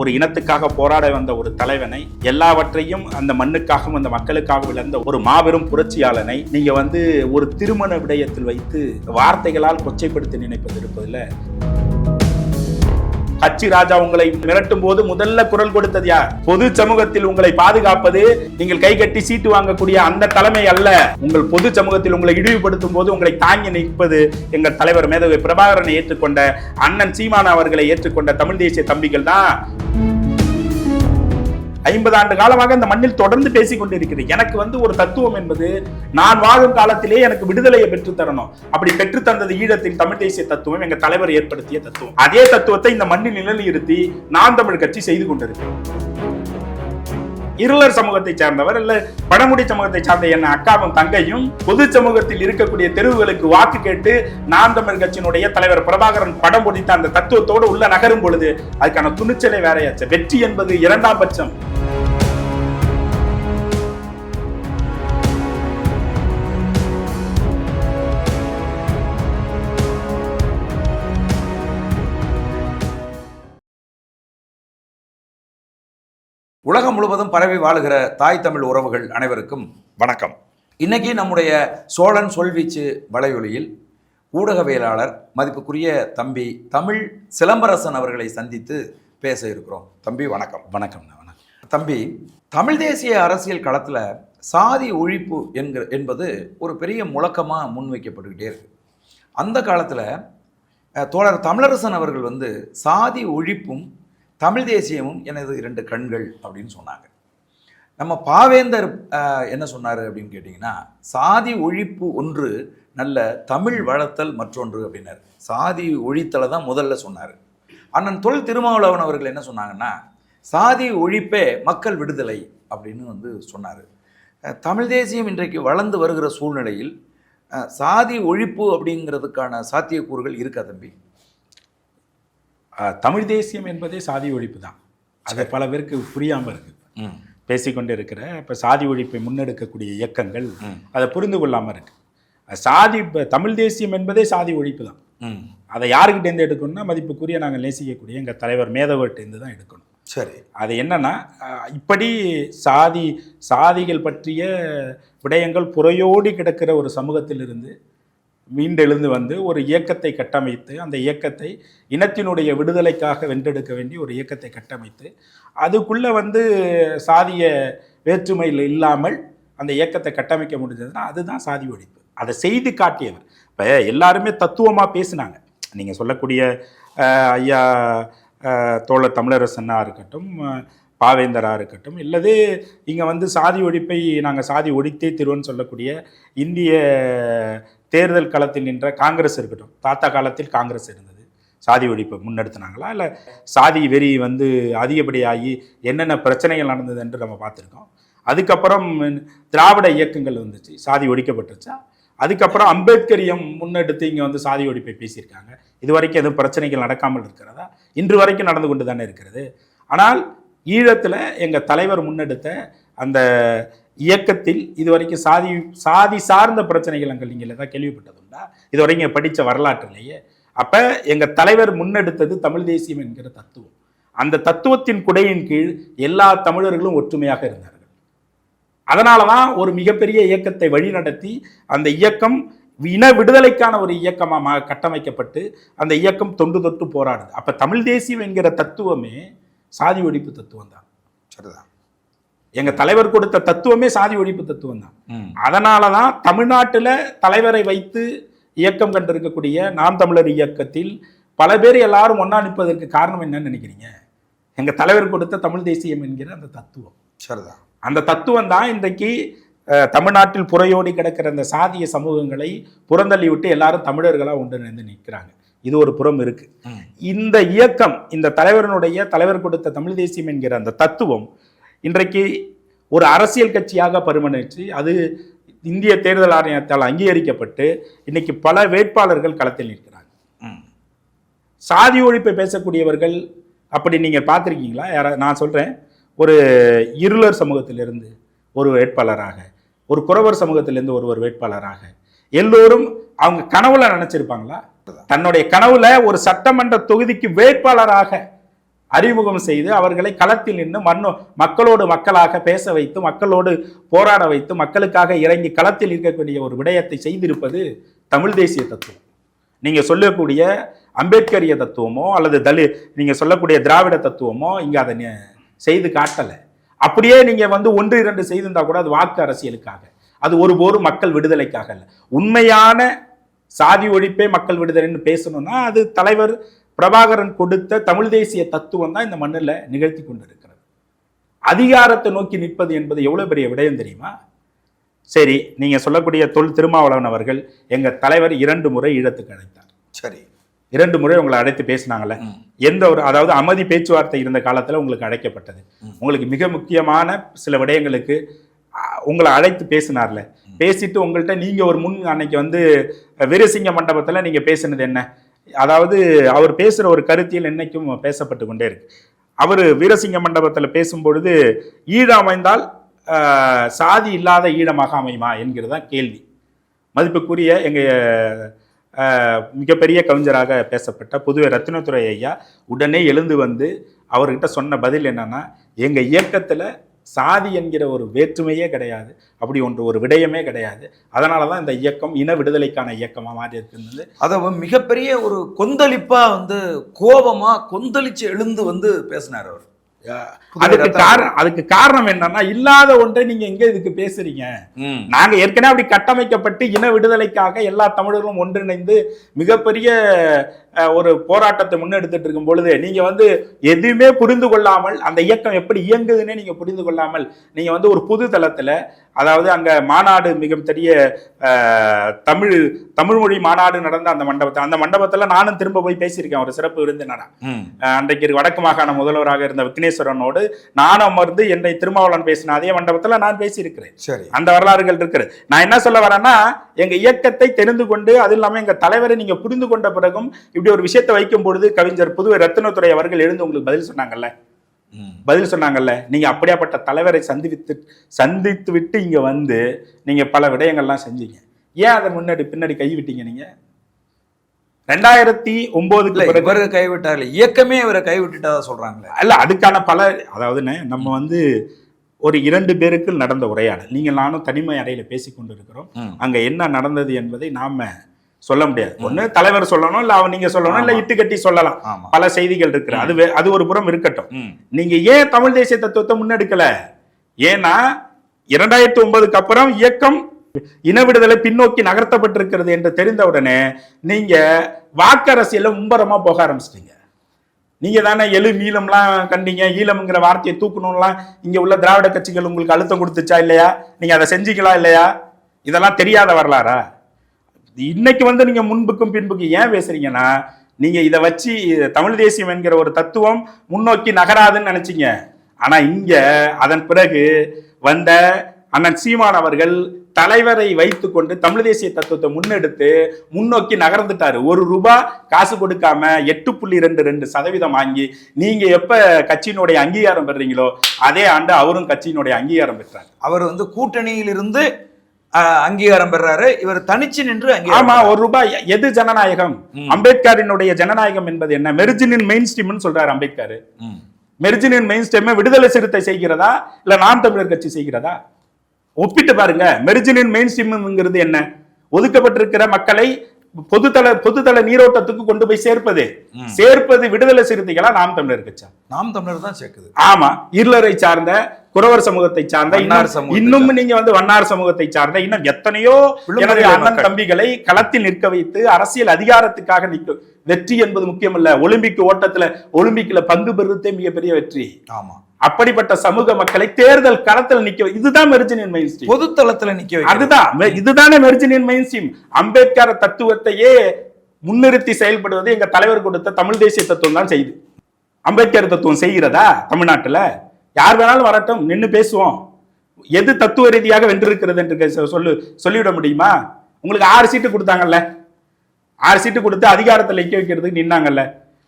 ஒரு இனத்துக்காக போராட வந்த ஒரு தலைவனை எல்லாவற்றையும் அந்த மண்ணுக்காகவும் அந்த மக்களுக்காக இழந்த ஒரு மாபெரும் புரட்சியாளனை நீங்க வந்து ஒரு திருமண விடயத்தில் வைத்து வார்த்தைகளால் கொச்சைப்படுத்தி நினைப்பது இருப்பதில்லை. கட்சி ராஜா உங்களை மிரட்டும் போது முதல்ல குரல் கொடுத்தது யார்? பொது சமூகத்தில் உங்களை பாதுகாப்பது நீங்கள் கை கட்டி சீட்டு வாங்கக்கூடிய அந்த தலைமை அல்ல. உங்கள் பொது சமூகத்தில் உங்களை இழிவுபடுத்தும் போது உங்களை தாங்கி நிற்பது எங்கள் தலைவர் மேதவை பிரபாகரனை ஏற்றுக்கொண்ட அண்ணன் சீமான் அவர்களை ஏற்றுக்கொண்ட தமிழ் தேசிய தம்பிகள் தான். ஐம்பது ஆண்டு காலமாக இந்த மண்ணில் தொடர்ந்து பேசிக் கொண்டிருக்கிறேன் எனக்கு வந்து ஒரு தத்துவம் என்பது நான் வாழும் காலத்திலே எனக்கு விடுதலையை பெற்று தரணும். அப்படி பெற்று தந்தது ஈழத்தின் தமிழ் தேசிய தத்துவம் எங்க தலைவர் ஏற்படுத்திய தத்துவம். அதே தத்துவத்தை இந்த மண்ணில் நிலைநிறுத்தி நான் தமிழ் கட்சி செய்து கொண்டிருக்கிறேன். இருளர் சமூகத்தை சார்ந்தவர் இல்ல பழங்குடி சமூகத்தை சார்ந்த என்ன அக்காவும் தங்கையும் பொது சமூகத்தில் இருக்கக்கூடிய தெருவுகளுக்கு வாக்கு கேட்டு நாம் தமிழ் கட்சியினுடைய தலைவர் பிரபாகரன் படம் பொடித்த அந்த தத்துவத்தோடு உள்ள நகரும் பொழுது அதுக்கான துணிச்சலை வேறையாச்சு. வெற்றி என்பது இரண்டாம் பட்சம். உலகம் முழுவதும் பரவி வாழுகிற தாய் தமிழ் உறவுகள் அனைவருக்கும் வணக்கம். இன்னைக்கு நம்முடைய சோழன் சொல்வீச்சு வலையொலியில் ஊடகவியலாளர் மதிப்புக்குரிய தம்பி தமிழ் சிலம்பரசன் அவர்களை சந்தித்து பேச இருக்கிறோம். தம்பி வணக்கம். வணக்கம் வணக்கம். தம்பி தமிழ் தேசிய அரசியல் களத்தில் சாதி ஒழிப்பு என்கிற என்பது ஒரு பெரிய முழக்கமாக முன்வைக்கப்பட்டுக்கிட்டே இருக்கு. அந்த காலத்தில் தோழர் தமிழரசன் அவர்கள் வந்து சாதி ஒழிப்பும் தமிழ் தேசியமும் எனது இரண்டு கண்கள் அப்படின்னு சொன்னாங்க. நம்ம பாவேந்தர் என்ன சொன்னார் அப்படின்னு கேட்டிங்கன்னா சாதி ஒழிப்பு ஒன்று நல்ல தமிழ் வளர்த்தல் மற்றொன்று அப்படின்னாரு. சாதி ஒழித்தலை தான் முதல்ல சொன்னார். அண்ணன் தொல் திருமாவளவன் அவர்கள் என்ன சொன்னாங்கன்னா சாதி ஒழிப்பே மக்கள் விடுதலை அப்படின்னு வந்து சொன்னார். தமிழ் தேசியம் இன்றைக்கு வளர்ந்து வருகிற சூழ்நிலையில் சாதி ஒழிப்பு அப்படிங்கிறதுக்கான சாத்தியக்கூறுகள் இருக்கா தம்பி? தமிழ் தேசியம் என்பதே சாதி ஒழிப்பு தான். அது பல பேருக்கு புரியாம இருக்கு. ம். பேசிக்கொண்டு இருக்கிற இப்ப சாதி ஒழிப்பை முன்னெடுக்கக்கூடிய இயக்கங்கள். அதை புரிந்து கொள்ளாம இருக்கு. அஹ் சாதி இப்ப தமிழ் தேசியம் என்பதே சாதி ஒழிப்பு தான். அதை யாருக்கிட்டேருந்து எடுக்கணும்னா மதிப்புக்குரிய நாங்கள் நேசிக்கக்கூடிய எங்கள் தலைவர் மேதவர்கிட்டேருந்து தான் எடுக்கணும். சரி. அது என்னன்னா இப்படி சாதி சாதிகள் பற்றிய விடயங்கள் புறையோடி கிடக்கிற ஒரு சமூகத்திலிருந்து மீண்டெழுந்து வந்து ஒரு இயக்கத்தை கட்டமைத்து அந்த இயக்கத்தை இனத்தினுடைய விடுதலைக்காக வென்றெடுக்க வேண்டிய ஒரு இயக்கத்தை கட்டமைத்து அதுக்குள்ளே வந்து சாதிய வேற்றுமையில் இல்லாமல் அந்த இயக்கத்தை கட்டமைக்க முடிஞ்சதுன்னா அதுதான் சாதி ஒழிப்பு. அதை செய்து காட்டியவர். இப்போ எல்லாருமே தத்துவமாக பேசினாங்க. நீங்கள் சொல்லக்கூடிய ஐயா தோழர் தமிழரசனாக இருக்கட்டும் பாவேந்தராக இருக்கட்டும் இல்லது இங்கே வந்து சாதி ஒழிப்பை நாங்கள் சாதி ஒழித்தே திருவன்னு சொல்லக்கூடிய இந்திய தேர்தல் களத்தில் நின்ற காங்கிரஸ் இருக்கட்டும். தாத்தா காலத்தில் காங்கிரஸ் இருந்தது. சாதி ஒழிப்பை முன்னெடுத்தினாங்களா? இல்லை சாதி வெறி வந்து அதிகப்படியாகி என்னென்ன பிரச்சனைகள் நடந்தது என்று நம்ம பார்த்துருக்கோம். அதுக்கப்புறம் திராவிட இயக்கங்கள் வந்துச்சு. சாதி ஒழிக்கப்பட்டுருச்சா? அதுக்கப்புறம் அம்பேத்கரியம் முன்னெடுத்து இங்கே வந்து சாதி ஒழிப்பை பேசியிருக்காங்க. இது வரைக்கும் எதுவும் பிரச்சனைகள் நடக்காமல் இருக்கிறதா? இன்று வரைக்கும் நடந்து கொண்டு தானே இருக்கிறது. ஆனால் ஈழத்தில் எங்கள் தலைவர் முன்னெடுத்த அந்த இயக்கத்தில் இதுவரைக்கும் சாதி சாதி சார்ந்த பிரச்சனைகள் அங்கே நீங்கள் ஏதாவது கேள்விப்பட்டதுண்டா இது வரைக்கும் படித்த வரலாற்றுலேயே அப்போ எங்கள் தலைவர் முன்னெடுத்தது தமிழ் தேசியம் என்கிற தத்துவம். அந்த தத்துவத்தின் குடையின் கீழ் எல்லா தமிழர்களும் ஒற்றுமையாக இருந்தார்கள். அதனால தான் ஒரு மிகப்பெரிய இயக்கத்தை வழிநடத்தி அந்த இயக்கம் இன விடுதலைக்கான ஒரு இயக்கமாக கட்டமைக்கப்பட்டு அந்த இயக்கம் தொண்டு தொட்டு போராடுது. அப்போ தமிழ் தேசியம் என்கிற தத்துவமே சாதி ஒழிப்பு தத்துவம் தான் சரிதான். எங்க தலைவர் கொடுத்த தத்துவமே சாதி ஒழிப்பு தத்துவம் தான். அதனால தான் தமிழ்நாட்டில் தலைவரை வைத்து இயக்கம் கண்டிருக்கக்கூடிய நாம் தமிழர் இயக்கத்தில் பல பேர் எல்லாரும் ஒன்றா நிற்பதற்கு காரணம் என்னன்னு நினைக்கிறீங்க? எங்க தலைவர் கொடுத்த தமிழ் தேசியம் என்கிற அந்த தத்துவம். சரிதான். அந்த தத்துவம் தான் இன்றைக்கு தமிழ்நாட்டில் புறையோடி கிடக்கிற அந்த சாதிய சமூகங்களை புறந்தள்ளி விட்டு எல்லாரும் தமிழர்களாக ஒன்றிணைந்து நிற்கிறாங்க. இது ஒரு புறம் இருக்கு. இந்த இயக்கம் இந்த தலைவரனுடைய தலைவர் கொடுத்த தமிழ் தேசியம் என்கிற அந்த தத்துவம் இன்றைக்கு ஒரு அரசியல் கட்சியாக பரிமணிச்சு அது இந்திய தேர்தல் ஆணையத்தால் அங்கீகரிக்கப்பட்டு இன்னைக்கு பல வேட்பாளர்கள் களத்தில் நிற்கிறாங்க. சாதி ஒழிப்பை பேசக்கூடியவர்கள் அப்படி நீங்கள் பார்த்துருக்கீங்களா? யாரா நான் சொல்கிறேன் ஒரு இருளர் சமூகத்திலிருந்து ஒரு வேட்பாளராக ஒரு குறவர் சமூகத்திலிருந்து ஒருவர் வேட்பாளராக எல்லோரும் அவங்க கனவுல நினைச்சிருப்பாங்களா? தன்னுடைய கனவுல ஒரு சட்டமன்ற தொகுதிக்கு வேட்பாளராக அறிமுகம் செய்து அவர்களை களத்தில் நின்று மண்ணோ மக்களோடு மக்களாக பேச வைத்து மக்களோடு போராட வைத்து மக்களுக்காக இறங்கி களத்தில் இருக்கக்கூடிய ஒரு விடயத்தை செய்திருப்பது தமிழ் தேசிய தத்துவம். நீங்கள் சொல்லக்கூடிய அம்பேத்கரிய தத்துவமோ அல்லது தலி நீங்கள் சொல்லக்கூடிய திராவிட தத்துவமோ இங்கே அதை செய்து காட்டலை. அப்படியே நீங்கள் வந்து ஒன்று இரண்டு செய்திருந்தா கூட அது வாக்கு அரசியலுக்காக. அது ஒருபோரும் மக்கள் விடுதலைக்காக இல்லை உண்மையான சாதி ஒழிப்பே மக்கள் விடுதலைன்னு பேசணும்னா அது தலைவர் பிரபாகரன் கொடுத்த தமிழ் தேசிய தத்துவம் தான் இந்த மண்ணில் நிகழ்த்தி கொண்டிருக்கிறது. அதிகாரத்தை நோக்கி நிற்பது என்பது எவ்வளவு பெரிய விடயம் தெரியுமா? சரி நீங்க சொல்லக்கூடிய தொல் திருமாவளவன் அவர்கள் எங்க தலைவர் இரண்டு முறை ஈழத்துக்கு அழைத்தார். சரி. இரண்டு முறை உங்களை அழைத்து பேசினாங்கல்ல. எந்த ஒரு அதாவது அமைதி பேச்சுவார்த்தை இருந்த காலத்துல உங்களுக்கு அழைக்கப்பட்டது. உங்களுக்கு மிக முக்கியமான சில விடயங்களுக்கு உங்களை அழைத்து பேசினார்ல. பேசிட்டு உங்கள்கிட்ட நீங்க ஒரு முன் அன்னைக்கு வந்து வீரசிங்க மண்டபத்துல நீங்க பேசினது என்ன? அதாவது அவர் பேசுகிற ஒரு கருத்தியல் என்றைக்கும் பேசப்பட்டு கொண்டே இருக்கு. அவர் வீரசிங்க மண்டபத்தில் பேசும்பொழுது ஈழம் அமைந்தால் சாதி இல்லாத ஈழமாக அமையுமா என்கிறதான் கேள்வி. மதிப்புக்குரிய எங்கள் மிகப்பெரிய கவிஞராக பேசப்பட்ட புதுவை ரத்தினத்துறை ஐயா உடனே எழுந்து வந்து அவர்கிட்ட சொன்ன பதில் என்னன்னா எங்கள் இயக்கத்தில் சாதி என்கிற ஒரு வேற்றுமையே கிடையாது அப்படி ஒன்று ஒரு விடயமே கிடையாது. அதனால தான் இந்த இயக்கம் இன விடுதலைக்கான இயக்கமாக மாறி இருக்குது அதை மிகப்பெரிய ஒரு கொந்தளிப்பாக வந்து கோபமாக கொந்தளிச்சு எழுந்து வந்து பேசினார் அவர். அதுக்கு காரணம் அதுக்கு காரணம் என்னன்னா இல்லாத ஒன்றை நீங்க எங்க இதுக்கு பேசுறீங்க. நாங்க ஏற்கனவே அப்படி கட்டமைக்கப்பட்டு இன விடுதலைக்காக எல்லா தமிழர்களும் ஒன்றிணைந்து மிகப்பெரிய ஒரு போராட்டத்தை முன்னெடுத்துட்டு இருக்கும் பொழுது நீங்க வந்து எதுவுமே புரிந்து கொள்ளாமல் அந்த இயக்கம் எப்படி இயங்குதுன்னே நீங்க புரிந்து கொள்ளாமல் நீங்க வந்து ஒரு புது தளத்துல அதாவது அங்க மாநாடு மிகப்பெரிய அஹ், தமிழ் தமிழ் மொழி மாநாடு நடந்த அந்த மண்டபத்தை அந்த மண்டபத்துல நானும் திரும்ப போய் பேசியிருக்கேன். ஒரு சிறப்பு விருந்தினரா. அன்றைக்கு வடக்கு மாகாண முதல்வராக இருந்த விக்னேஸ்வரனோடு நானும் அமர்ந்து என்னை திருமாவளவன் பேசின அதே மண்டபத்துல நான் பேசியிருக்கிறேன். சரி. அந்த வரலாறுகள் இருக்கிறது நான் என்ன சொல்ல வரேன்னா எங்க இயக்கத்தை தெரிந்து கொண்டு அது இல்லாம எங்க தலைவரை நீங்க புரிந்து கொண்ட பிறகும் இப்படி ஒரு விஷயத்தை வைக்கும் பொழுது கவிஞர் புதுவை ரத்தினத்துறை அவர்கள் எழுந்து உங்களுக்கு பதில் சொன்னாங்கல்ல. பதில் சொன்னாங்கல்ல நீங்க அப்படியாப்பட்ட தலைவரை சந்தித்து சந்தித்து விட்டு இங்க வந்து நீங்க பல விடயங்கள்லாம் செஞ்சீங்க. ஏன் அதை முன்னாடி பின்னாடி கை விட்டீங்க நீங்க? ரெண்டாயிரத்தி பிறகு இவரு கைவிட்டார் இயக்கமே இவரை கைவிட்டுட்டதா சொல்றாங்களே. அல்ல அதுக்கான பல அதாவதுண்ணே நம்ம வந்து ஒரு இரண்டு பேருக்கு நடந்த உரையாடல். நீங்கள் நானும் தனிமை அறையில பேசி கொண்டு இருக்கிறோம். அங்க என்ன நடந்தது என்பதை நாம சொல்ல முடியாது. ஒண்ணு தலைவர் சொல்லணும் இல்ல அவன் நீங்க சொல்லணும் இல்ல. இட்டு கட்டி சொல்லலாம். பல செய்திகள் இருக்கு. அது அது ஒரு புறம் இருக்கட்டும். நீங்க ஏன் தமிழ் தேசிய தத்துவத்தை முன்னெடுக்கல? ஏன்னா இரண்டாயிரத்தி ஒன்பதுக்கு அப்புறம் இயக்கம் இன விடுதலை பின்னோக்கி நகர்த்தப்பட்டிருக்கிறது என்று தெரிந்தவுடனே நீங்க வாக்கரசியல்ல மும்பரமா போக ஆரம்பிச்சிட்டீங்க. நீங்க தானே எழு மீளம்லாம் கண்டீங்க. ஈழம்ங்கிற வார்த்தையை தூக்கணும்லாம் இங்க உள்ள திராவிட கட்சிகள் உங்களுக்கு அழுத்தம் கொடுத்துச்சா இல்லையா? நீங்க அதை செஞ்சீங்களா இல்லையா? இதெல்லாம் தெரியாத வரலாறா? இன்னைக்கு வந்து நீங்க முன்புக்கும் பின்புக்கும் ஏன் பேசுறீங்கன்னா நீங்க இதை வச்சு தமிழ் தேசியம் என்கிற ஒரு தத்துவம் முன்னோக்கி நகராதுன்னு நினைச்சீங்க. ஆனா இங்க அதன் பிறகு வந்த அண்ணன் சீமான் அவர்கள் தலைவரை வைத்துக்கொண்டு தமிழ் தேசிய தத்துவத்தை முன்னெடுத்து முன்னோக்கி நகர்ந்துட்டாரு. ஒரு ரூபாய் காசு கொடுக்காம எட்டு புள்ளி ரெண்டு ரெண்டு சதவீதம் வாங்கி நீங்க எப்ப கட்சியினுடைய அங்கீகாரம் பெறுறீங்களோ அதே ஆண்டு அவரும் கட்சியினுடைய அங்கீகாரம் பெற்றார். அவர் வந்து கூட்டணியில் இருந்து அங்கீகாரம் பெறாரு. இவர் தனிச்சு நின்று ஆமா ஒரு ரூபாய் எது ஜனநாயகம். அம்பேத்கரினுடைய ஜனநாயகம் என்பது என்ன? மெர்ஜினின் மெயின் ஸ்ட்ரீம்னு சொல்றாரு அம்பேத்கர். மெர்ஜினின் மெயின் ஸ்ட்ரீம் விடுதலை சிறுத்தை செய்கிறதா? இல்ல நாம் தமிழர் கட்சி செய்கிறதா? ஒப்பிட்டு பாருங்க. மெர்ஜினின் மெயின் ஸ்ட்ரீம்ங்கிறது என்ன? ஒதுக்கப்பட்டிருக்கிற மக்களை பொதுத்தள பொதுத்தள நீரோட்டத்துக்கு கொண்டு போய் சேர்ப்பது. சேர்ப்பது விடுதலை சிறுத்தைகளா நாம் தமிழர் கட்சா நாம் தமிழர் தான் சேர்க்குது. ஆமா. இருளரை சார்ந்த குறவர் சமூகத்தை சார்ந்த இன்னும் நீங்க வந்து வண்ணார் சமூகத்தை சார்ந்த இன்னும் எத்தனையோ எனது அண்ணன். தம்பிகளை களத்தில் நிற்க வைத்து அரசியல் அதிகாரத்துக்காக நிற்க வெற்றி என்பது முக்கியமல்ல. ஒலிம்பிக் ஓட்டத்துல ஒலிம்பிக்ல பங்கு பெறுவதே மிகப்பெரிய வெற்றி. ஆமா. அப்படிப்பட்ட சமூக மக்களை தேர்தல் களத்தில் நிக்க இதுதான் மெர்ஜினியன் மெயின் ஸ்ட்ரீம் பொது தளத்துல நிக்க. அதுதான். இதுதானே மெர்ஜினியன் மெயின் ஸ்ட்ரீம் அம்பேத்கர் தத்துவத்தையே முன்னிறுத்தி செயல்படுவது எங்க தலைவர் கொடுத்த தமிழ் தேசிய தத்துவம் தான் செய்யுது அம்பேத்கர் தத்துவம் செய்கிறதா தமிழ்நாட்டுல? யார் வேணாலும் வரட்டும் நின்னு பேசுவோம். எது தத்துவ ரீதியாக வென்றிருக்கிறது என்று சொல்லு சொல்லிவிட முடியுமா? உங்களுக்கு ஆறு சீட்டு கொடுத்தாங்கல்ல. ஆறு சீட்டு கொடுத்து அதிகாரத்தில் நிக்க வைக்கிறதுக்கு நின்னாங்கல்ல.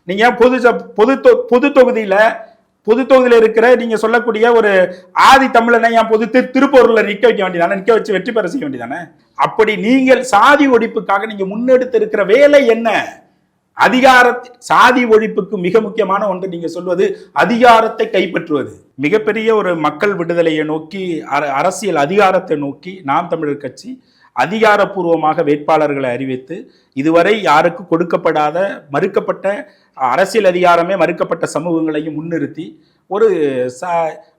நீங்க பொது பொது பொது தொகுதியில பொது தொகுதியில் இருக்கிற நீங்க சொல்லக்கூடிய ஒரு ஆதி தமிழனை என் பொது திருப்பூர்ல நிக்க வைக்க வேண்டியதானே? நிக்க வச்சு வெற்றி பெற செய்ய வேண்டியதானே? அப்படி நீங்கள் சாதி ஒழிப்புக்காக நீங்க முன்னெடுத்து இருக்கிற வேலை என்ன? அதிகார சாதி ஒழிப்புக்கு மிக முக்கியமான ஒன்று நீங்க சொல்வது அதிகாரத்தை கைப்பற்றுவது. மிகப்பெரிய ஒரு மக்கள் விடுதலையை நோக்கி அர- அரசியல் அதிகாரத்தை நோக்கி நாம் தமிழர் கட்சி அதிகாரப்பூர்வமாக வேட்பாளர்களை அறிவித்து இதுவரை யாருக்கு கொடுக்கப்படாத மறுக்கப்பட்ட அரசியல் அதிகாரமே மறுக்கப்பட்ட சமூகங்களையும் முன்னிறுத்தி ஒரு சா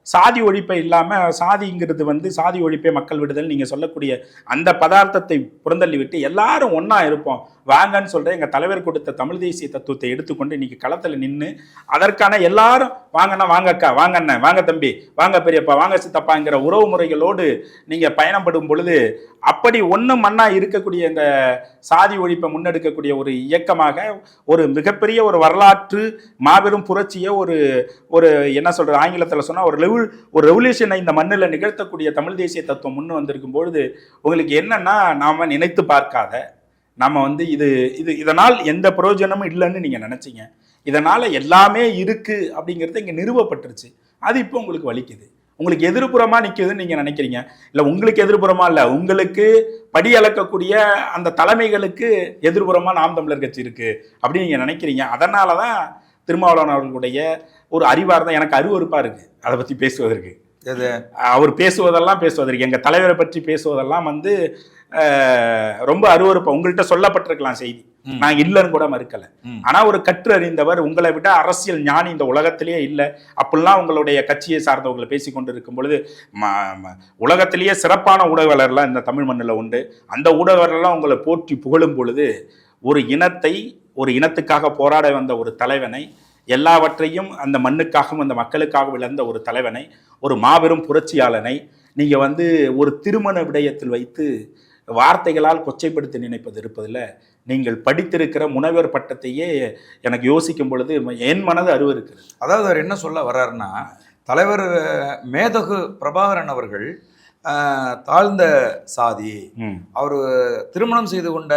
சாதி ஒழிப்பை இல்லாமல் சாதிங்கிறது வந்து சாதி ஒழிப்பே மக்கள் விடுதல் நீங்கள் சொல்லக்கூடிய அந்த பதார்த்தத்தை புறந்தள்ளி விட்டு எல்லாரும் ஒன்றா இருப்போம். வாங்கன்னு சொல்கிறேன் எங்கள் தலைவர் கொடுத்த தமிழ் தேசிய தத்துவத்தை எடுத்துக்கொண்டு இன்றைக்கி களத்தில் நின்று அதற்கான எல்லாரும் வாங்கண்ணா வாங்க அக்கா வாங்க அண்ணன் வாங்க தம்பி வாங்க பெரியப்பா வாங்க சித்தப்பாங்கிற உறவு முறைகளோடு நீங்கள் பயணப்படும் பொழுது அப்படி ஒன்று மண்ணா இருக்கக்கூடிய இந்த சாதி ஒழிப்பை முன்னெடுக்கக்கூடிய ஒரு இயக்கமாக ஒரு மிகப்பெரிய ஒரு வரலாற்று மாபெரும் புரட்சியை ஒரு ஒரு என்ன சொல்கிறது ஆங்கிலத்தில் சொன்னால் ஒரு லெவல் ஒரு ரெவல்யூஷனை இந்த மண்ணில் நிகழ்த்தக்கூடிய தமிழ் தேசிய தத்துவம் முன்னு வந்திருக்கும் பொழுது உங்களுக்கு என்னன்னா நாம் நினைத்து பார்க்காத நம்ம வந்து இது இது இதனால் எந்த பிரயோஜனமும் இல்லைன்னு நீங்கள் நினச்சிங்க. இதனால் எல்லாமே இருக்குது அப்படிங்கிறது இங்கே நிறுவப்பட்டுருச்சு. அது இப்போ உங்களுக்கு வலிக்குது. உங்களுக்கு எதிர்ப்புறமாக நிற்குதுன்னு நீங்கள் நினைக்கிறீங்க. இல்லை உங்களுக்கு எதிர்ப்புறமா இல்லை உங்களுக்கு படி அளக்கக்கூடிய அந்த தலைமைகளுக்கு எதிர்ப்புறமாக நாம் தமிழர் கட்சி இருக்குது அப்படின்னு நீங்கள் நினைக்கிறீங்க. அதனால தான் திருமாவளவன் அவர்களுடைய ஒரு அறிவார்த்தம் எனக்கு அருவருப்பாக இருக்குது அதை பற்றி பேசுவதற்கு. அவர் பேசுவதெல்லாம் பேசுவதற்கு. எங்கள் தலைவரை பற்றி பேசுவதெல்லாம் வந்து ரொம்ப அருவருப்பா. உங்கள்கிட்ட சொல்லப்பட்டிருக்கலாம் செய்தி. நான் இல்லைன்னு கூட மறுக்கல. ஆனா ஒரு கற்று அறிந்தவர் உங்களை விட அரசியல் ஞானி இந்த உலகத்திலேயே இல்லை. அப்படிலாம் உங்களுடைய கட்சியை சார்ந்தவங்களை பேசி கொண்டு இருக்கும் பொழுது உலகத்திலேயே சிறப்பான ஊடகவாளர்லாம் இந்த தமிழ் மண்ணில் உண்டு. அந்த ஊடகவாளர்லாம் உங்களை போற்றி புகழும் பொழுது ஒரு இனத்தை ஒரு இனத்துக்காக போராட வந்த ஒரு தலைவனை எல்லாவற்றையும் அந்த மண்ணுக்காகவும் அந்த மக்களுக்காகவும் இழந்த ஒரு தலைவனை ஒரு மாபெரும் புரட்சியாளனை நீங்க வந்து ஒரு திருமண விடயத்தில் வைத்து வார்த்தைகளால் கொச்சைப்படுத்தி நினைப்பது இருப்பதில் நீங்கள் படித்திருக்கிற முனைவர் பட்டத்தையே எனக்கு யோசிக்கும் பொழுது என் மனது அருவருக்கிறது. அதாவது அவர் என்ன சொல்ல வர்றாருன்னா தலைவர் மேதகு பிரபாகரன் அவர்கள் தாழ்ந்த சாதி அவர் திருமணம் செய்து கொண்ட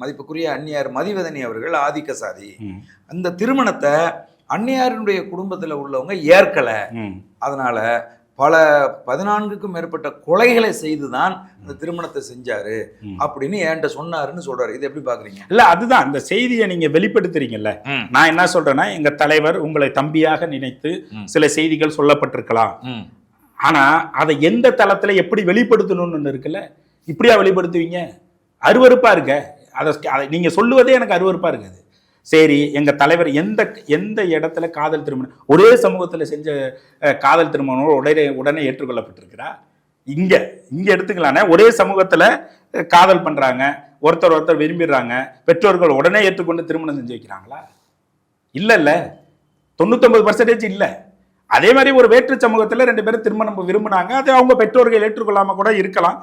மதிப்புக்குரிய அந்நியார் மதிவதனி அவர்கள் ஆதிக்க சாதி. அந்த திருமணத்தை அந்நியாரினுடைய குடும்பத்தில் உள்ளவங்க ஏற்கலை. அதனால பல பதினான்குக்கும் மேற்பட்ட கொலைகளை செய்து தான் அந்த திருமணத்தை செஞ்சாரு. அப்படின்னு என்கிட்ட சொன்னாருன்னு சொல்றாரு. இது எப்படி பாக்குறீங்க? இல்ல அதுதான். அந்த செய்தியை நீங்க வெளிப்படுத்துறீங்கல்ல. நான் என்ன சொல்றேன்னா எங்க தலைவர் உங்களை தம்பியாக நினைத்து. சில செய்திகள் சொல்லப்பட்டிருக்கலாம். ஆனா அதை எந்த தளத்துல எப்படி வெளிப்படுத்தணும்னு இருக்குல்ல? இப்படியா வெளிப்படுத்துவீங்க? அருவருப்பா இருக்க. அதை நீங்க சொல்லுவதே எனக்கு அருவருப்பா இருக்குது. சரி எங்க தலைவர் எந்த எந்த இடத்துல காதல் திருமணம் ஒரே சமூகத்துல செஞ்ச காதல் திருமணம் உடனே உடனே ஏற்றுக்கொள்ளப்பட்டிருக்கிறா இங்க இங்க எடுத்துக்கலானே ஒரே சமூகத்துல காதல் பண்றாங்க ஒருத்தர் ஒருத்தர் விரும்பிடுறாங்க பெற்றோர்கள் உடனே ஏற்றுக்கொண்டு திருமணம் செஞ்சு வைக்கிறாங்களா? இல்ல இல்ல. தொண்ணூத்தொன்பது பர்சன்டேஜ் இல்லை. அதே மாதிரி ஒரு வேற்று சமூகத்துல ரெண்டு பேரும் திருமணம் விரும்பினாங்க அதை அவங்க பெற்றோர்கள் ஏற்றுக்கொள்ளாம கூட இருக்கலாம்.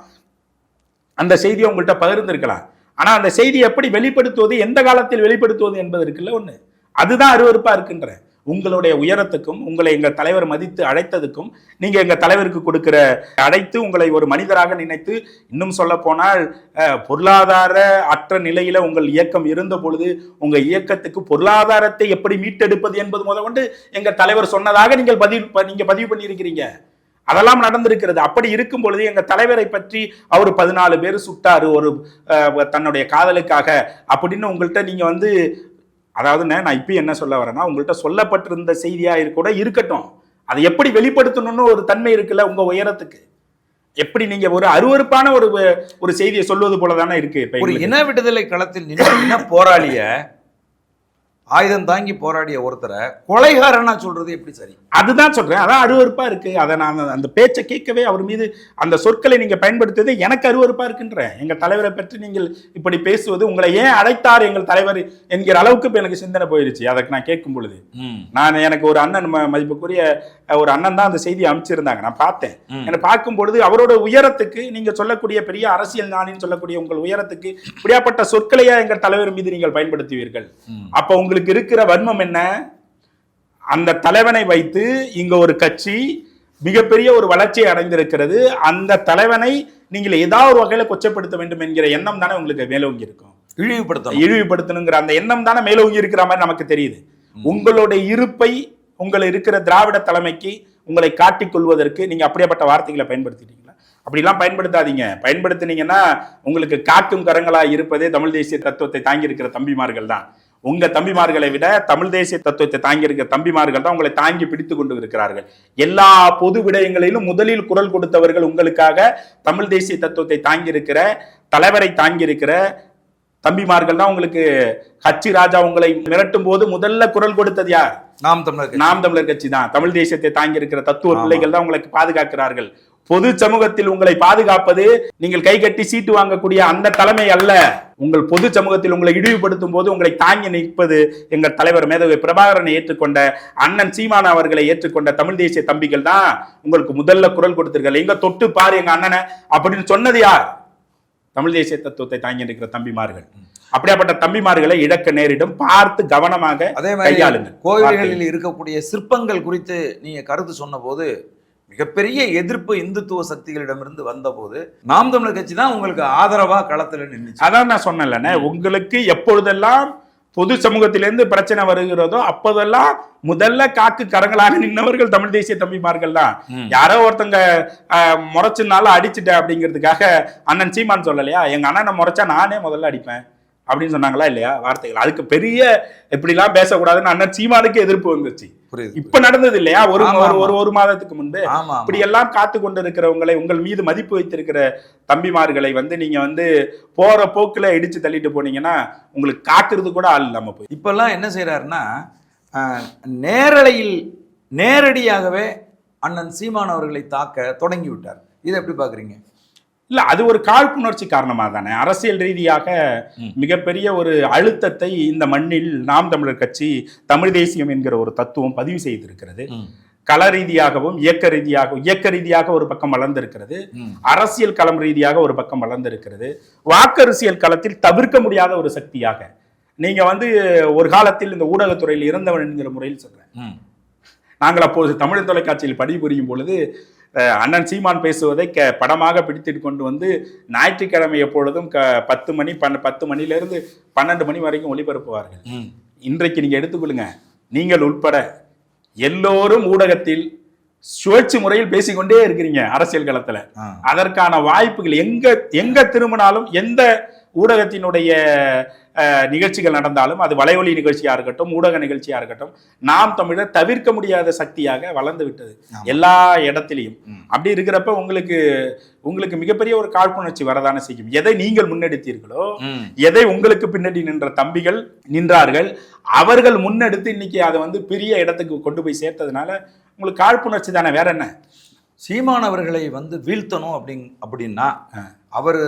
அந்த செய்தியை உங்கள்கிட்ட பகிர்ந்திருக்கலாம். ஆனால் அந்த செய்தி எப்படி வெளிப்படுத்துவது எந்த காலத்தில் வெளிப்படுத்துவது என்பது இருக்குல்ல ஒன்று அதுதான் அருவறுப்பாக இருக்கின்ற. உங்களுடைய உயரத்துக்கும் உங்களை எங்கள் தலைவர் மதித்து அழைத்ததுக்கும் நீங்கள் எங்கள் தலைவருக்கு கொடுக்கிற அழைத்து உங்களை ஒரு மனிதராக நினைத்து இன்னும் சொல்ல போனால் பொருளாதார அற்ற நிலையில் உங்கள் இயக்கம் இருந்த பொழுது உங்கள் இயக்கத்துக்கு பொருளாதாரத்தை எப்படி மீட்டெடுப்பது என்பது முதற்கொண்டு எங்கள் தலைவர் சொன்னதாக நீங்கள் பதிவு நீங்கள் பதிவு பண்ணியிருக்கிறீங்க. அதெல்லாம் நடந்திருக்கிறது. அப்படி இருக்கும் பொழுது எங்க தலைவரை பற்றி அவர் பதினாலு பேர் சுட்டாரு. ஒரு தன்னுடைய காதலுக்காக. அப்படின்னு உங்கள்கிட்ட நீங்க வந்து அதாவதுண்ணே நான் இப்போ என்ன சொல்ல வரேன்னா உங்கள்கிட்ட சொல்லப்பட்டிருந்த செய்தியா இருக்க கூட இருக்கட்டும். அதை எப்படி வெளிப்படுத்தணும்னு ஒரு தன்மை இருக்குல்ல உங்க உயரத்துக்கு. எப்படி நீங்க ஒரு அருவருப்பான ஒரு ஒரு செய்தியை சொல்வது போல தானே இருக்கு இப்ப ஒரு. இன விடுதலை களத்தில் நின்ற போராளிய ஆயுதம் தாங்கி போராடிய ஒருத்தரை கொலைகாரனா சொல்றது எப்படி சரி? அதுதான் சொல்றேன். அதான் அருவருப்பா இருக்கு. அதை நான் அந்த பேச்சை கேட்கவே அவர் மீது அந்த சொற்களை நீங்க பயன்படுத்துவது எனக்கு அருவருப்பா இருக்குன்றேன். எங்க தலைவரை பற்றி நீங்கள் இப்படி பேசுவது உங்களை ஏன் அழைத்தார் எங்கள் தலைவர் என்கிற அளவுக்கு இப்ப எனக்கு சிந்தனை போயிருச்சு. அதை நான் கேட்கும் பொழுது. நான் எனக்கு ஒரு அண்ணன் மதிப்புக்குரிய ஒரு அண்ணன் தான் அந்த செய்தியை அமைச்சிருந்தாங்க நான் பார்த்தேன். எனக்கு பார்க்கும் பொழுது அவரோட உயரத்துக்கு நீங்க சொல்லக்கூடிய பெரிய அரசியல் ஞானின்னு சொல்லக்கூடிய உங்கள் உயரத்துக்கு இப்படியாப்பட்ட சொற்களையா எங்கள் தலைவர் மீது நீங்கள் பயன்படுத்துவீர்கள். அப்ப உங்களுக்கு இருக்கிற வன்மம் என்ன? அந்த தலைவனை வைத்து இங்க ஒரு கட்சி மிகப்பெரிய ஒரு வளர்ச்சியை அடைந்திருக்கிறது. அந்த தலைவனை நீங்கள் ஏதாவது ஒரு வகையில கொச்சப்படுத்த வேண்டும் என்கிற எண்ணம் தானே உங்களுக்கு மேலோங்கி இருக்கும். இழிவுபடுத்தணும். இழிவுபடுத்தணுங்கிற அந்த எண்ணம் தானே மேலோங்கி இருக்கிற மாதிரி நமக்கு தெரியுது. உங்களுடைய இருப்பை உங்களை இருக்கிற திராவிட தலைமைக்கு உங்களை காட்டிக் கொள்வதற்கு நீங்க அப்படியேப்பட்ட வார்த்தைகளை பயன்படுத்திட்டீங்களா? அப்படிலாம் பயன்படுத்தாதீங்க. பயன்படுத்தினீங்கன்னா உங்களுக்கு காட்டும் கரங்களா இருப்பதே தமிழ் தேசிய தத்துவத்தை தாங்கியிருக்கிற தம்பிமார்கள் தான். உங்க தம்பிமார்களை விட தமிழ் தேசிய தத்துவத்தை தாங்கியிருக்கிற தம்பிமார்கள் தான் உங்களை தாங்கி பிடித்து கொண்டு இருக்கிறார்கள். எல்லா பொது விடயங்களிலும் முதலில் குரல் கொடுத்தவர்கள் உங்களுக்காக தமிழ் தேசிய தத்துவத்தை தாங்கியிருக்கிற தலைவரை தாங்கியிருக்கிற தம்பிமார்கள் தான் உங்களுக்கு ஹச்சி ராஜா உங்களை மிரட்டும் போது முதல்ல குரல் கொடுத்தது யார்? நாம் தமிழர். நாம் தமிழர் கட்சி தான். தமிழ் தேசியத்தை தாங்கி இருக்கிற தத்துவ. பிள்ளைகள் தான் உங்களுக்கு பாதுகாக்கிறார்கள். பொது சமூகத்தில் உங்களை பாதுகாப்பது நீங்கள் கை கட்டி சீட்டு வாங்கக்கூடிய அந்த தலைமை அல்ல. உங்கள் பொது சமூகத்தில் உங்களை இழிவுபடுத்தும் போது உங்களை தாங்கி நிற்பது எங்கள் தலைவர் மேதவை பிரபாகரனை ஏற்றுக்கொண்ட அண்ணன் சீமான் அவர்களை ஏற்றுக்கொண்ட தமிழ் தேசிய தம்பிகள் தான் உங்களுக்கு முதல்ல குரல் கொடுத்திருக்கல எங்க தொட்டு பாரு எங்க அண்ணனை அப்படின்னு சொன்னது யார்? தமிழ் தேசிய தத்துவத்தை தாங்கி இருக்கிற தம்பிமார்கள். அப்படியாப்பட்ட தம்பிமார்களை இழக்க நேரிடும். பார்த்து கவனமாக அதே மாதிரி கோவில்களில் இருக்கக்கூடிய சிற்பங்கள் குறித்து நீங்க கருத்து சொன்னபோது மிகப்பெரிய எதிர்ப்பு இந்துத்துவ சக்திகளிடமிருந்து வந்தபோது நாம் தமிழர் கட்சி தான் உங்களுக்கு ஆதரவா களத்துல நின்னுச்சு. அதான் நான் சொன்னேன்லண்ணே உங்களுக்கு எப்பொழுதெல்லாம் பொது சமூகத்திலிருந்து பிரச்சனை வருகிறதோ அப்போதெல்லாம் முதல்ல காக்கு கரங்களாக நின்னவர்கள் தமிழ் தேசிய தம்பிமார்கள் தான். யாரோ ஒருத்தங்க முறைச்சுனால அடிச்சுட்டேன் அப்படிங்கிறதுக்காக அண்ணன் சீமான் சொல்லலையா? எங்க அண்ணனை முறைச்சா நானே முதல்ல அடிப்பேன். அப்படின்னு சொன்னாங்களா இல்லையா? வார்த்தைகள். அதுக்கு பெரிய இப்படிலாம் பேசக்கூடாதுன்னு அண்ணன் சீமானுக்கு எதிர்ப்பு வந்துச்சு இப்ப நடந்தது இல்லையா? ஒரு ஒரு-. ஒரு மாதத்துக்கு முன்பு. இப்படி எல்லாம் காத்து கொண்டு இருக்கிறவங்களை உங்கள் மீது மதிப்பு வைத்திருக்கிற தம்பிமார்களை வந்து நீங்க வந்து போற போக்குல இடிச்சு தள்ளிட்டு போனீங்கன்னா உங்களுக்கு காக்குறது கூட ஆள் இல்லாம போய் இப்பெல்லாம் என்ன செய்றாருன்னா அஹ், நேரலையில் நேரடியாகவே அண்ணன் சீமான் அவர்களை தாக்க தொடங்கி விட்டார் இதை எப்படி பாக்குறீங்க இல்ல அது ஒரு காழ்ப்புணர்ச்சி காரணமா தானே? அரசியல் ரீதியாக. மிகப்பெரிய ஒரு அழுத்தத்தை இந்த மண்ணில் நாம் தமிழர் கட்சி தமிழ் தேசியம் என்கிற ஒரு தத்துவம் பதிவு செய்திருக்கிறது. கள ரீதியாகவும் இயக்க ரீதியாகவும் இயக்க ரீதியாக ஒரு பக்கம் வளர்ந்திருக்கிறது. அரசியல் களம் ரீதியாக ஒரு பக்கம் வளர்ந்திருக்கிறது. வாக்கரசியல் களத்தில் தவிர்க்க முடியாத ஒரு சக்தியாக. நீங்க வந்து ஒரு காலத்தில் இந்த ஊடகத்துறையில் இருந்தவன் என்கிற முறையில் சொல்றேன். நாங்கள் அப்போது தமிழ் தொலைக்காட்சியில் பணிபுரியும் பொழுது அண்ணன் சீமான் பேசுவதை க படமாக பிடித்துட்டு கொண்டு வந்து ஞாயிற்றுக்கிழமை எப்பொழுதும் க பத்து மணி பன்ன பத்து மணியிலிருந்து பன்னெண்டு மணி வரைக்கும் ஒளிபரப்புவார்கள். இன்றைக்கு நீங்க எடுத்துக்கொள்ளுங்க நீங்கள் உட்பட எல்லோரும் ஊடகத்தில் சுழற்சி முறையில் பேசிக்கொண்டே இருக்கிறீங்க அரசியல் களத்துல. அதற்கான வாய்ப்புகள் எங்க எங்க திரும்பினாலும் எந்த ஊடகத்தினுடைய நிகழ்ச்சிகள் நடந்தாலும் அது வலைவலி நிகழ்ச்சியா இருக்கட்டும் ஊடக நிகழ்ச்சியா இருக்கட்டும் நாம் தமிழர் தவிர்க்க முடியாத சக்தியாக வளர்ந்து விட்டது. எல்லா இடத்திலையும். அப்படி இருக்கிறப்ப உங்களுக்கு உங்களுக்கு மிகப்பெரிய ஒரு காழ்ப்புணர்ச்சி வரதானே செய்யும் எதை நீங்கள் முன்னெடுத்தீர்களோ. எதை உங்களுக்கு பின்னாடி நின்ற தம்பிகள் நின்றார்கள் அவர்கள் முன்னெடுத்து இன்னைக்கு அதை வந்து பெரிய இடத்துக்கு கொண்டு போய் சேர்த்ததுனால உங்களுக்கு காழ்ப்புணர்ச்சி தானே வேற என்ன? சீமான் அவர்களை வந்து வீழ்த்தணும் அப்படிங் அப்படின்னா. அவர்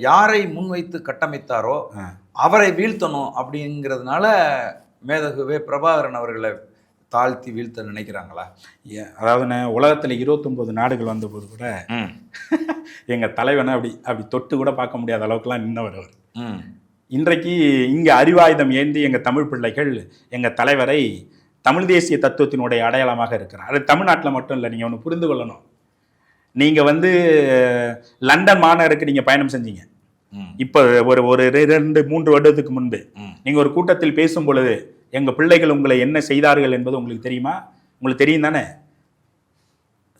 யாரை முன்வைத்து கட்டமைத்தாரோ. அவரை வீழ்த்தணும் அப்படிங்கிறதுனால மேதகுவே பிரபாகரன் அவர்களை தாழ்த்தி வீழ்த்த நினைக்கிறாங்களா? ஏ- அதாவது உலகத்துல இருபத்தொன்பது நாடுகள் வந்தபோது கூட ம். எங்க தலைவனை அப்படி அப்படி தொட்டு கூட பார்க்க முடியாத அளவுக்குலாம் நின்னவர் அவர். இன்றைக்கு இங்க அறிவாயுதம் ஏந்தி எங்க தமிழ் பிள்ளைகள் எங்க தலைவரை தமிழ் தேசிய தத்துவத்தினுடைய அடையாளமாக இருக்கிறார். அது தமிழ்நாட்டில் மட்டும் இல்லை நீங்க ஒன்று புரிந்து கொள்ளணும். நீங்க வந்து லண்டன் மாநகருக்கு நீங்க பயணம் செஞ்சீங்க. இப்போ ஒரு ஒரு ரெண்டு மூன்று வருடத்துக்கு முன்பு. ம். நீங்க ஒரு கூட்டத்தில் பேசும் பொழுது எங்க பிள்ளைகள் உங்களை என்ன செய்தார்கள் என்பது உங்களுக்கு தெரியுமா? உங்களுக்கு தெரியும் தானே?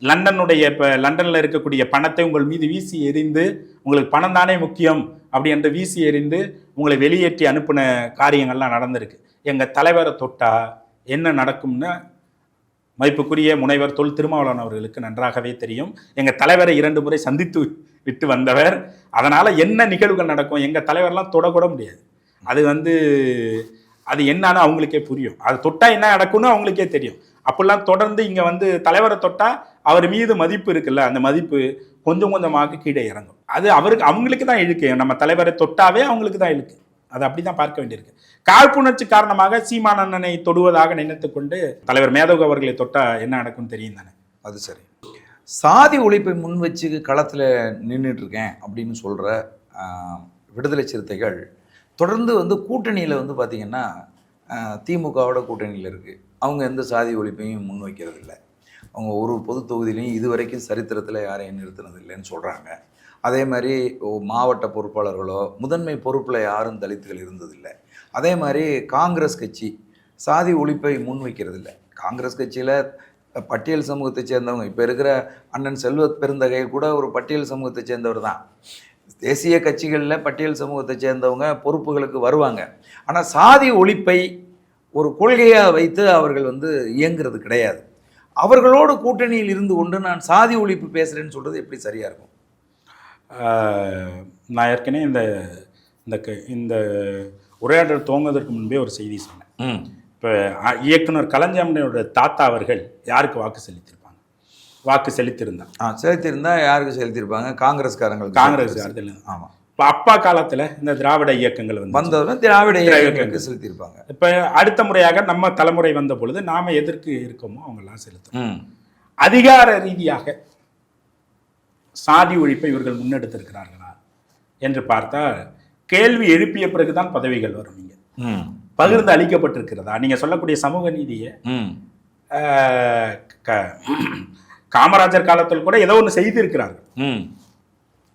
லண்டனுடைய இப்போ லண்டன்ல இருக்கக்கூடிய பணத்தை உங்கள் மீது வீசி எறிந்து உங்களுக்கு பணம் தானே முக்கியம் அப்படி என்று வீசி எறிந்து உங்களை வெளியேற்றி அனுப்பின காரியங்கள்லாம் நடந்திருக்கு. எங்க தலைவரை தொட்டா என்ன நடக்கும்னு மதிப்புக்குரிய முனைவர் தொல் திருமாவளவன் அவர்களுக்கு நன்றாகவே தெரியும். எங்கள் தலைவரை இரண்டு முறை சந்தித்து விட்டு வந்தவர். அதனால் என்ன நிகழ்வுகள் நடக்கும்? எங்கள் தலைவர்லாம் தொடக்கூட முடியாது. அது வந்து அது என்னன்னு அவங்களுக்கே புரியும். அது தொட்டால் என்ன நடக்கும்னு அவங்களுக்கே தெரியும். அப்படிலாம் தொடர்ந்து இங்கே வந்து தலைவரை தொட்டால் அவர் மீது மதிப்பு இருக்குல்ல அந்த மதிப்பு கொஞ்சம் கொஞ்சமாக கீழே இறங்கும். அது அவருக்கு அவங்களுக்கு தான் இழுக்கு. நம்ம தலைவரை தொட்டாவே அவங்களுக்கு தான் இழுக்கு. அது அப்படிதான் பார்க்க வேண்டியிருக்கு. காழ்ப்புணர்ச்சி காரணமாக சீமான் அண்ணனை தொடுவதாக நினைத்து கொண்டு தலைவர் மேதவ் அவர்களை தொட்டா என்ன நடக்கும்னு தெரியும் தானே? அது சரி. சாதி ஒழிப்பை முன் வச்சு களத்தில் நின்றுட்டு இருக்கேன் அப்படின்னு சொல்கிற விடுதலை சிறுத்தைகள் தொடர்ந்து வந்து கூட்டணியில் வந்து பார்த்திங்கன்னா திமுகவோட கூட்டணியில் இருக்குது அவங்க எந்த சாதி ஒழிப்பையும் முன் வைக்கிறது இல்லை அவங்க ஒரு பொது தொகுதியிலையும் இது வரைக்கும் சரித்திரத்தில் யாரையும் நிறுத்தினது இல்லைன்னு சொல்கிறாங்க அதே மாதிரி மாவட்ட பொறுப்பாளர்களோ முதன்மை பொறுப்பில் யாரும் தலித்துகள் இருந்ததில்லை. அதே மாதிரி காங்கிரஸ் கட்சி சாதி ஒழிப்பை முன்வைக்கிறதில்ல காங்கிரஸ் கட்சியில் பட்டியல் சமூகத்தை சேர்ந்தவங்க இப்போ இருக்கிற அண்ணன் செல்வத் பெருந்தகை கூட ஒரு பட்டியல் சமூகத்தை சேர்ந்தவர் தான். தேசிய கட்சிகளில் பட்டியல் சமூகத்தை சேர்ந்தவங்க பொறுப்புகளுக்கு வருவாங்க. ஆனால் சாதி ஒழிப்பை ஒரு கொள்கையாக வைத்து அவர்கள் வந்து இயங்குறது கிடையாது. அவர்களோடு கூட்டணியில் இருந்து கொண்டு நான் சாதி ஒழிப்பு பேசுகிறேன்னு சொல்கிறது எப்படி சரியாக இருக்கும்? நான் ஏற்கனவே இந்த இந்த க- இந்த உரையாடல் துவங்குவதற்கு முன்பே ஒரு செய்தி சொன்னேன். இப்போ இயக்குனர் கலைஞாமணியோட தாத்தா அவர்கள் யாருக்கு வாக்கு செலுத்தியிருப்பாங்க? வாக்கு செலுத்தியிருந்தாங்க ஆ செலுத்தியிருந்தா யாருக்கு செலுத்தியிருப்பாங்க? காங்கிரஸ்காரங்களுக்கு காங்கிரஸ் செலுத்தியிருப்பாங்க. அதில். ஆமாம் இப்போ அப்பா காலத்தில் இந்த திராவிட இயக்கங்கள் வந்து வந்தவரும் திராவிட இயக்கங்களுக்கு செலுத்தியிருப்பாங்க. இப்போ அடுத்த முறையாக நம்ம தலைமுறை வந்த பொழுது நாம எதற்கு இருக்கோமோ அவங்கெல்லாம் செலுத்தணும் ம். அதிகார ரீதியாக சாதி ஒழிப்பை இவர்கள் முன்னெடுத்திருக்கிறார்களா என்று பார்த்தால் கேள்வி எழுப்பிய பிறகுதான் பதவிகள் வரும் நீங்க ம். பகிர்ந்து அளிக்கப்பட்டிருக்கிறதா? நீங்க சொல்லக்கூடிய சமூக நீதியை ம். ஆஹ், க- காமராஜர் காலத்தில் கூட ஏதோ ஒன்று செய்திருக்கிறார்கள். ம்.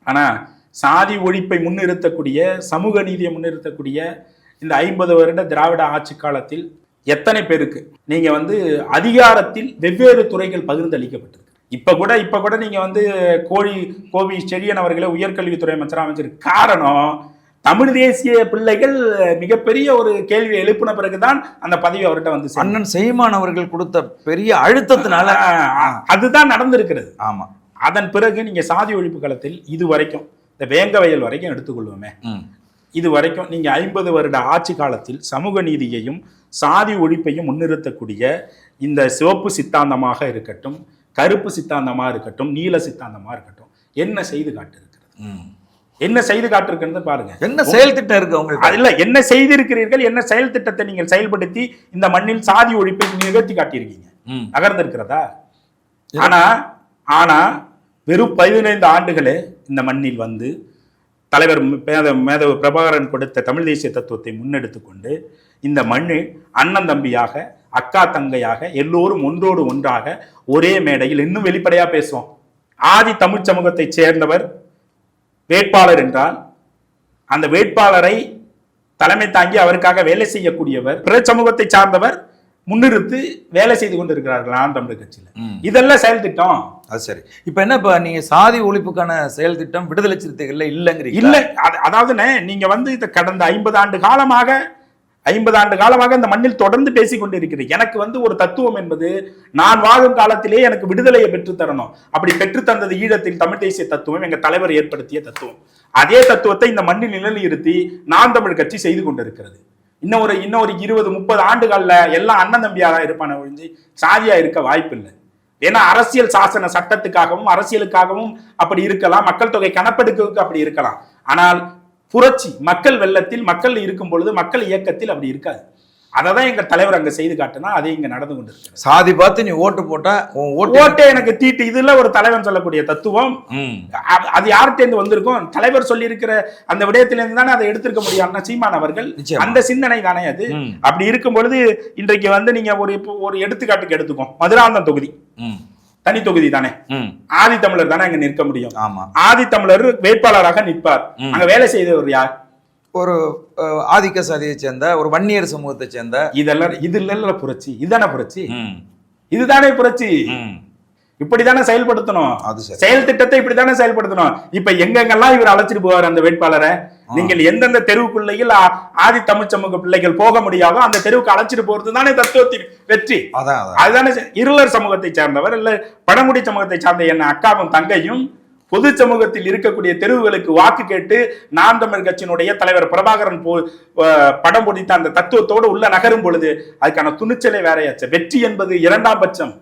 ஆனா சாதி ஒழிப்பை முன்னிறுத்தக்கூடிய சமூக நீதியை முன்னிறுத்தக்கூடிய இந்த ஐம்பது வருட திராவிட ஆட்சி காலத்தில் எத்தனை பேருக்கு? நீங்க வந்து அதிகாரத்தில் வெவ்வேறு துறைகள் பகிர்ந்து அளிக்கப்பட்டிருக்கு இப்ப கூட இப்ப கூட நீங்க வந்து கோழி கோவி செழியன் அவர்களை உயர்கல்வித்துறை அமைச்சராக அமைச்சிருக்கு காரணம் தமிழ் தேசிய பிள்ளைகள் மிகப்பெரிய ஒரு கேள்வி எழுப்பின பிறகுதான் அந்த பதவி அவர்கிட்ட வந்து. அண்ணன் செய்மான் அவர்கள் கொடுத்த பெரிய அழுத்தத்தினால அதுதான் நடந்திருக்கிறது. ஆமா. அதன் பிறகு நீங்க சாதி ஒழிப்பு காலத்தில் இது வரைக்கும் இந்த வேங்க வயல் வரைக்கும் எடுத்துக்கொள்வோமே. இது வரைக்கும் நீங்க ஐம்பது வருட ஆட்சி காலத்தில் சமூக நீதியையும் சாதி ஒழிப்பையும் முன்னிறுத்தக்கூடிய இந்த சிவப்பு சித்தாந்தமாக இருக்கட்டும் கருப்பு சித்தாந்தமாக இருக்கட்டும் நீல சித்தாந்தமாக இருக்கட்டும் என்ன செய்து காட்டிருக்கிறது என்ன செய்து காட்டிருக்கிறது பாருங்க. என்ன செயல் திட்டம் இருக்கு உங்களுக்கு? அது இல்ல என்ன செய்திருக்கிறீர்கள் என்ன செயல் திட்டத்தை நீங்கள் செயல்படுத்தி இந்த மண்ணில் சாதி ஒழிப்பை நிகழ்த்தி காட்டியிருக்கீங்க. நகர்ந்திருக்கிறதா? ஆனா ஆனா வெறும் பதினைந்து ஆண்டுகளே இந்த மண்ணில் வந்து தலைவர் மேத மேதவ பிரபாகரன் கொடுத்த தமிழ் தேசிய தத்துவத்தை முன்னெடுத்து கொண்டு இந்த மண்ணு அண்ணன் தம்பியாக அக்கா தங்கையாக எல்லோரும் ஒன்றோடு ஒன்றாக ஒரே மேடையில் இன்னும் வெளிப்படையாக பேசுவோம். ஆதி தமிழ் சமூகத்தைச் சேர்ந்தவர் வேட்பாளர் என்றால் அந்த வேட்பாளரை தலைமை தாங்கி அவருக்காக வேலை செய்யக்கூடியவர் பிற சமூகத்தை சார்ந்தவர் முன்னிறுத்து வேலை செய்து கொண்டிருக்கிறார்கள் நாம் தமிழர் கட்சியில. இதெல்லாம் செயல் திட்டம். அது சரி. இப்போ என்ன இப்போ நீங்க சாதி ஒழிப்புக்கான செயல் திட்டம் விடுதலை சிறுத்தைகள்ல இல்லைங்கிறீங்க இல்ல. அது- அதாவதுண்ணே நீங்க வந்து இந்த கடந்த ஐம்பது ஆண்டு காலமாக ஐம்பது ஆண்டு காலமாக இந்த மண்ணில் தொடர்ந்து பேசிக் கொண்டிருக்கிறேன் எனக்கு வந்து ஒரு தத்துவம் என்பது நான் வாழும் காலத்திலே எனக்கு விடுதலையை பெற்றுத் தரணும். அப்படி பெற்றுத் தந்தது ஈழத்தில் தமிழ் தேசிய தத்துவம் எங்க தலைவர் ஏற்படுத்திய தத்துவம். அதே தத்துவத்தை இந்த மண்ணில் நிலைநிறுத்தி நான் தமிழ் கட்சி செய்து கொண்டிருக்கிறது. இன்னும் ஒரு இன்னும் ஒரு இருபது முப்பது ஆண்டுகள்ல எல்லாம் அண்ணன் தம்பியாக இருப்பான ஒழிஞ்சு சாதியா இருக்க வாய்ப்பில்லை. ஏன்னா அரசியல் சாசன சட்டத்துக்காகவும் அரசியலுக்காகவும் அப்படி இருக்கலாம். மக்கள் தொகை கணப்பெடுப்புக்கு அப்படி இருக்கலாம். ஆனால் புரட்சி மக்கள் வெள்ளத்தில் மக்கள் இருக்கும் பொழுது மக்கள் இயக்கத்தில் அப்படி இருக்காது. அதை தான் எங்க தலைவர் அங்க செய்து காட்டினா அதே இங்க நடந்து கொண்டிருக்கிறது. சாதி பார்த்து நீ ஓட்டு போட்டா உன் ஓட்டு ஓட்டே எனக்கு தீட்டு. இதுல ஒரு தலைவன் சொல்லக்கூடிய தத்துவம். அது- அது யார்கிட்ட வந்திருக்கும்? தலைவர் சொல்லி இருக்கிற அந்த விடயத்திலிருந்து தானே அதை எடுத்திருக்க முடியும். அண்ணா சீமான் அவர்கள். அந்த சிந்தனை தானே அது. அப்படி இருக்கும் பொழுது இன்றைக்கு வந்து நீங்க ஒரு இப்போ ஒரு எடுத்துக்காட்டுக்கு எடுத்துக்கோ. மதுராந்தகம் தொகுதி. தனி தொகுதி தானே. ஆதி தமிழர் தானே அங்க நிற்க முடியும். ஆமா. ஆதி தமிழர் வேட்பாளராக நிற்பார். அங்க வேலை செய்தவர் யார்? ஒரு ஆதிக்க சாதியை சேர்ந்த ஒரு வன்னியர் சமூகத்தை சேர்ந்த. இதெல்லாம் இது இல்ல புரட்சி இதுதானே புரட்சி? இதுதானே புரட்சி? இப்படிதானே செயல்படுத்தணும்? அது செயல் திட்டத்தை இப்படித்தானே செயல்படுத்தணும்? இப்ப எங்கெங்கெல்லாம் இவர் அழைச்சிட்டு போவார் அந்த வேட்பாளரை? நீங்கள் எந்தெந்த தெருவுக்குள்ளையில் ஆதி தமிழ் சமூக பிள்ளைகள் போக முடியாதோ அந்த தெருவுக்கு அழைச்சிட்டு போறது தானே தத்துவத்தின் வெற்றி. அதுதானே இருளர் சமூகத்தை சார்ந்தவர் இல்ல பழங்குடி சமூகத்தை சார்ந்த என்ன அக்காவும் தங்கையும் பொது சமூகத்தில் இருக்கக்கூடிய தெருவுகளுக்கு வாக்கு கேட்டு நாம் தமிழ் கட்சியினுடைய தலைவர் பிரபாகரன் போ படம் பிடித்த அந்த தத்துவத்தோடு உள்ள நகரும் பொழுது அதுக்கான துணிச்சலே வேறையாச்சு. வெற்றி என்பது இரண்டாம் பட்சம்.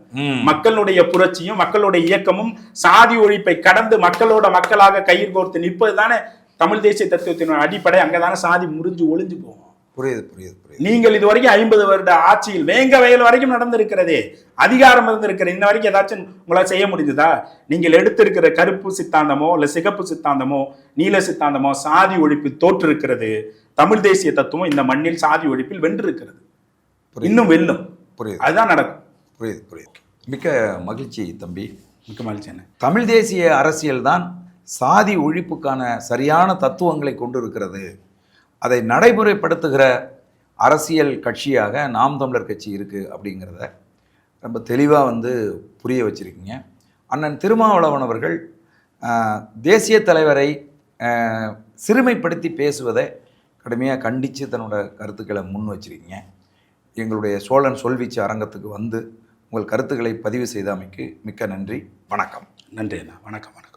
மக்களுடைய புரட்சியும் மக்களுடைய இயக்கமும் சாதி ஒழிப்பை கடந்து மக்களோட மக்களாக கையில் கோர்த்து நிற்பது தானே தமிழ் தேசிய தத்துவத்தின் அடிப்படை. அங்கதானே சாதி முறிஞ்சு ஒளிஞ்சு போகும். புரியுது புரியுது புரியுது. நீங்கள் இது வரைக்கும் ஐம்பது வருட ஆட்சியில் வேங்க வயல் வரைக்கும் நடந்திருக்கிறதே அதிகாரம் இருந்திருக்கிற இன்ன வரைக்கும் ஏதாச்சும் உங்களால் செய்ய முடிஞ்சதா? நீங்கள் எடுத்திருக்கிற கருப்பு சித்தாந்தமோ இல்ல சிகப்பு சித்தாந்தமோ நீல சித்தாந்தமோ சாதி ஒழிப்பு தோற்றிருக்கிறது. தமிழ் தேசிய தத்துவம் இந்த மண்ணில் சாதி ஒழிப்பில் வென்றிருக்கிறது. இன்னும் வெல்லும். புரியுது. அதுதான் நடக்கும். புரியுது புரியுது. மிக்க மகிழ்ச்சி தம்பி. மிக்க மகிழ்ச்சி என்ன தமிழ் தேசிய அரசியல் தான் சாதி ஒழிப்புக்கான சரியான தத்துவங்களை கொண்டிருக்கிறது. அதை நடைமுறைப்படுத்துகிற அரசியல் கட்சியாக நாம் தமிழர் கட்சி இருக்குது அப்படிங்கிறத ரொம்ப தெளிவாக வந்து புரிய வச்சுருக்கீங்க. அண்ணன் திருமாவளவன் அவர்கள் தேசிய தலைவரை சிறுமைப்படுத்தி பேசுவதை கடுமையாக கண்டித்து தன்னோட கருத்துக்களை முன் வச்சிருக்கீங்க. எங்களுடைய சோழன் சொல்வீச்சு அரங்கத்துக்கு வந்து உங்கள் கருத்துக்களை பதிவு செய்தமைக்கு மிக்க நன்றி. வணக்கம். நன்றி அண்ணா. வணக்கம் வணக்கம்.